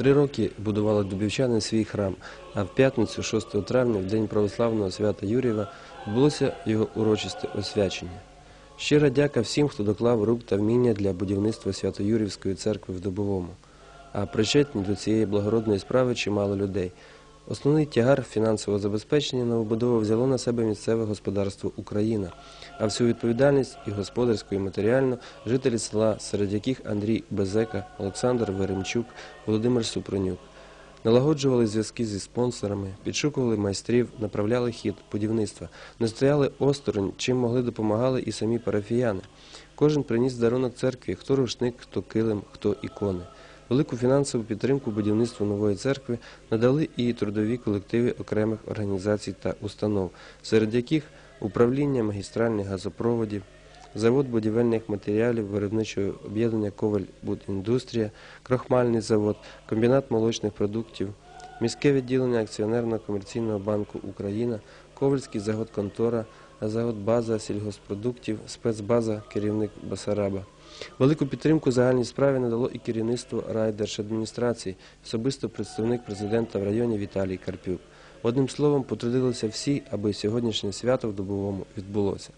Три роки будували дубівчани свій храм, а в п'ятницю, 6 травня, в день православного свята Юрієва, відбулося його урочисте освячення. Щира дяка всім, хто доклав рук та вміння для будівництва Свято-Юрівської церкви в Дубовому. А причетні до цієї благородної справи чимало людей. Основний тягар фінансового забезпечення новобудови взяло на себе місцеве господарство Україна, а всю відповідальність і господарську, і матеріальну жителі села, серед яких Андрій Безека, Олександр Веремчук, Володимир Супронюк. Налагоджували зв'язки зі спонсорами, підшукували майстрів, направляли хід будівництва, не стояли осторонь, чим могли допомагали і самі парафіяни. Кожен приніс дарунок церкві, хто рушник, хто килим, хто ікони. Велику фінансову підтримку будівництву нової церкви надали і трудові колективи окремих організацій та установ, серед яких управління магістральних газопроводів, завод будівельних матеріалів виробничого об'єднання Коваль Будіндустрія, крохмальний завод, комбінат молочних продуктів, міське відділення акціонерного комерційного банку Україна, Ковальський завод контора, завод база сільгоспродуктів, спецбаза керівник Басараба. Велику підтримку загальній справі надало і керівництво райдержадміністрації, особисто представник президента в районі Віталій Карпюк. Одним словом, потрудилися всі, аби сьогоднішнє свято в Дубовому відбулося.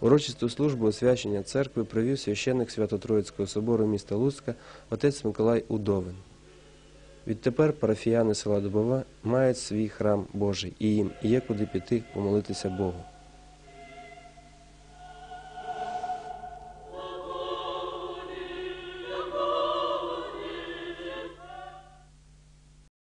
Урочисту службу освячення церкви провів священник Свято-Троїцького собору міста Луцька отець Миколай Удовин. Відтепер парафіяни села Дубова мають свій храм Божий і їм є куди піти помолитися Богу.